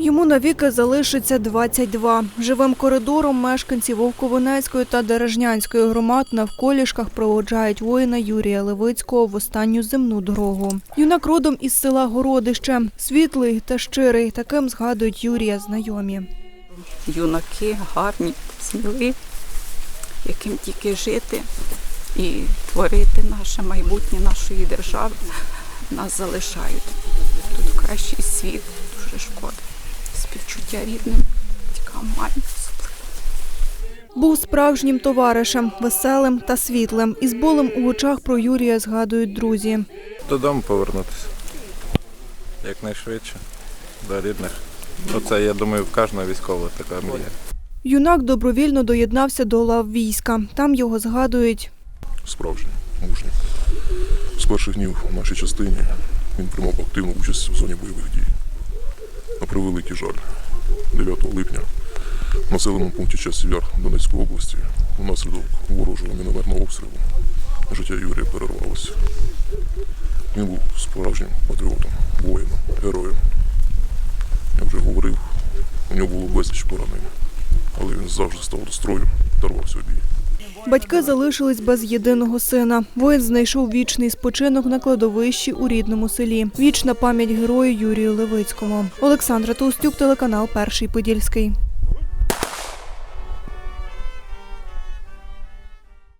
Йому навіки залишиться 22. Живим коридором мешканці Вовковинецької та Дережнянської громад на вколішках проводжають воїна Юрія Левицького в останню земну дорогу. Юнак родом із села Городище. Світлий та щирий. Таким згадують Юрія знайомі. юнаки гарні, сміливі, яким тільки жити і творити наше майбутнє нашої держави. Нас залишають. Тут кращий світ, дуже шкода. Співчуття рідним, батькам, мамі. Був справжнім товаришем, веселим та світлим. Із болем у очах про Юрія згадують друзі. Додому повернутися. Якнайшвидше. До рідних. Оце, я думаю, в кожного військового така мрія. Юнак добровільно доєднався до лав війська. Там його згадують справжній, мужній. З перших днів в нашій частині він приймав активну участь в зоні бойових дій. На превеликий жаль, 9 липня в населеному пункті Часів Яр Донецької області внаслідок ворожого мінометного обстрілу життя Юрія перервалося. Він був справжнім патріотом, воїном, героєм. Я вже говорив, у нього було безліч поранень, але він завжди став до строю та рвався в бій. Батьки залишились без єдиного сина. Воїн знайшов вічний спочинок на кладовищі у рідному селі. Вічна пам'ять герою Юрію Левицькому. Олександра Толстюк, телеканал Перший Подільський.